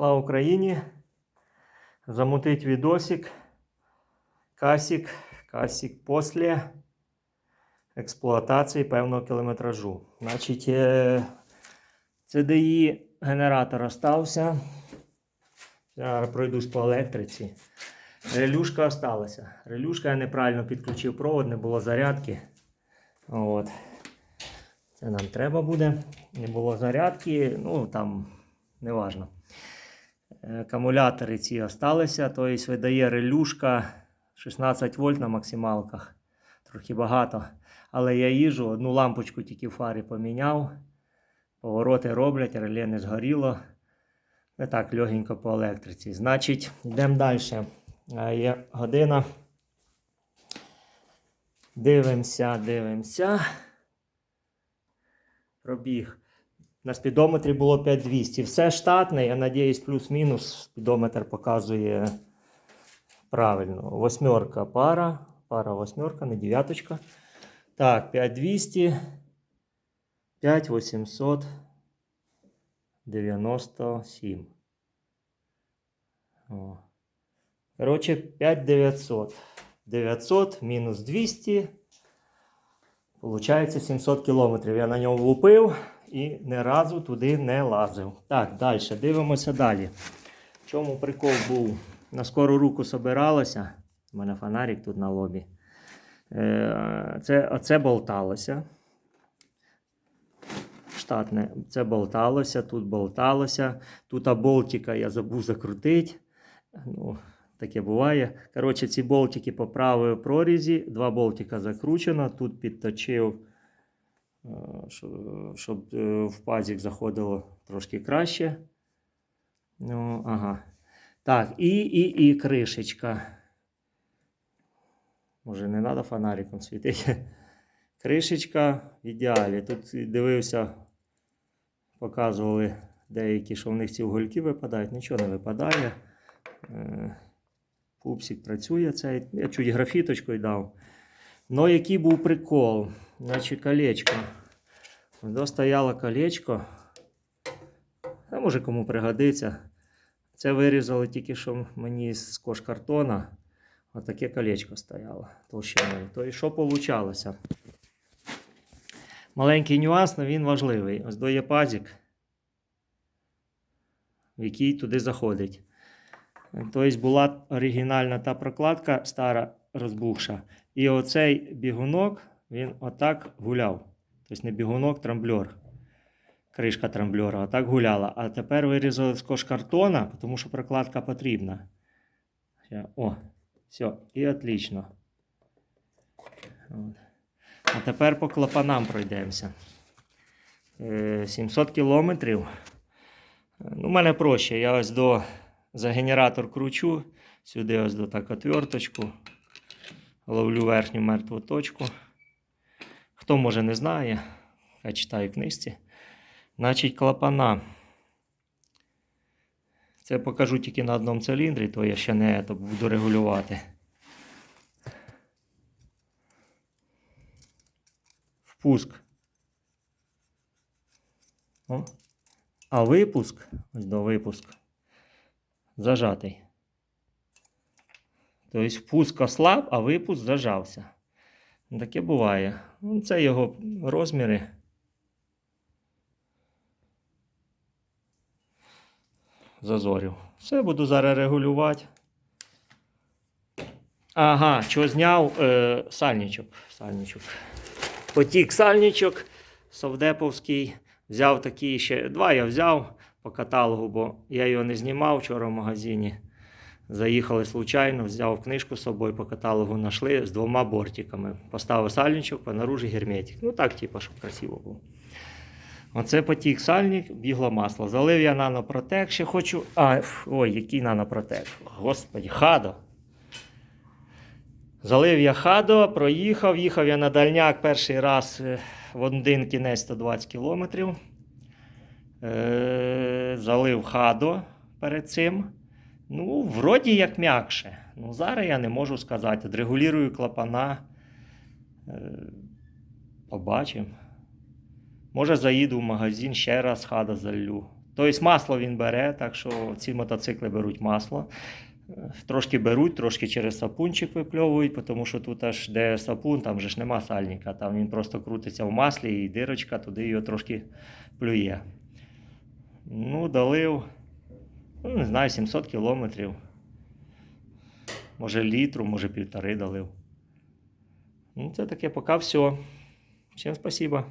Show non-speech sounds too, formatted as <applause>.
Слава Україні! Замутить відосик. Касік. Касік після експлуатації певного кілометражу. Значить, е, CDI генератор остався. Зараз пройдусь по електриці. Релюшка осталася. Релюшка я неправильно підключив провод, не було зарядки. От. Це нам треба буде. Не було зарядки, ну там неважно. Акумулятори ці осталися, тобто видає релюшка 16 вольт на максималках. Трохи багато. Але я їжу, одну лампочку тільки в фарі поміняв. Повороти роблять, реле не згоріло. Не так легенько по електриці. Значить, йдемо далі. Є година. Дивимося, дивимося. Пробіг. На спідометрі було 5200. Все штатне, я надіюсь, плюс-мінус спідометр показує правильно. Восьмерка пара. Пара восьмерка, не дев'яточка. Так, 5200. 5897. О. Коротше, 5900. 900 мінус 200. Получається 700 кілометрів. Я на ньому влупив і ні разу туди не лазив. Так, далі. Дивимося далі. В чому прикол був? На скору руку собиралося. У мене фонарик тут на лобі. Е, Це, оце болталося. Штатне. Це болталося, тут болталося. Тут болтика я забув закрутити. Ну, таке буває. Коротше, ці болтики поправив прорізі. Два болтика закручено. Тут підточив, щоб е, в пазик заходило трошки краще. Ну, ага. Так, і, і, і кришечка. Може, не треба фонариком світити. <laughs> Кришечка в ідеалі. Тут дивився, показували деякі, що в них ці угольки випадають. Нічого не випадає. Е, Пупсик працює цей. Я чуть графіточкою дав. Ну, який був прикол? Значить, колечко. Ось стояло колечко. А може кому пригодиться. Це вирізали тільки що мені з кошкартона. Отаке колечко стояло толщиною. То і що получалося? Маленький нюанс, але він важливий. Ось до є пазик, в який туди заходить. Тобто була оригінальна та прокладка, стара розбухша. І оцей бігунок, він отак гуляв. Тобто не бігунок, трамблер. Кришка трамблера отак гуляла. А тепер вирізали з кошкартона, тому що прокладка потрібна. О, все, і отлично. От. А тепер по клапанам пройдемося. Е, 700 кілометрів. Ну, у мене проще. Я ось до за генератор кручу. Сюди ось до так отверточку. Ловлю верхню мертву точку. Хто може не знає, я читаю книжці. Значить, клапана. Це покажу тільки на одному циліндрі, то я ще не то буду регулювати. Впуск. О. А випуск, ось до випуск, зажатий. Тобто впуск ослаб, а випуск зажався. Таке буває. Ну, Це його розміри. Зазорів. Все буду зараз регулювати. Ага, що зняв е, сальничок. сальничок. Потік сальничок совдеповський. Взяв такий ще. Два я взяв по каталогу, бо я його не знімав вчора в магазині. Заїхали случайно, взяв книжку з собою по каталогу, знайшли з двома бортиками. Поставив сальничок, понаружі герметик. Ну так, типу, щоб красиво було. Оце потік сальник, бігло масло. Залив я нанопротек, ще хочу. А, ой, який нанопротек. Господи, хадо. Залив я хадо, проїхав, їхав я на дальняк перший раз е, в один кінець 120 кілометрів. Е, залив хадо перед цим. Ну, вроді як м'якше. Ну, зараз я не можу сказати. Регулюю клапана. Е, побачимо. Може, заїду в магазин, ще раз хада залю. Тобто масло він бере, так що ці мотоцикли беруть масло. Е, Трошки беруть, трошки через сапунчик випльовують, тому що тут аж де сапун, там же ж нема сальника, там він просто крутиться в маслі і дирочка туди його трошки плює. Ну, долив, ну, не знаю, 700 кілометрів. Може літру, може півтори долив. Ну, це таке поки все. Всім спасибо.